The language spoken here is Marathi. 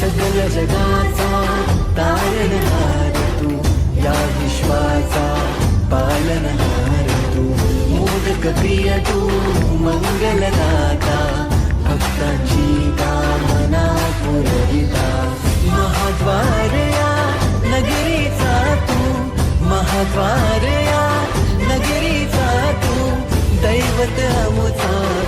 जगाचा तारणहार तू या विश्वाचा पालनहार तू. मोदक प्रिय तू मंगलदाता भक्तांची कामना पुरविता. महाद्वारया नगरीचा तू महाद्वारया नगरीचा तू दैवत अमुचा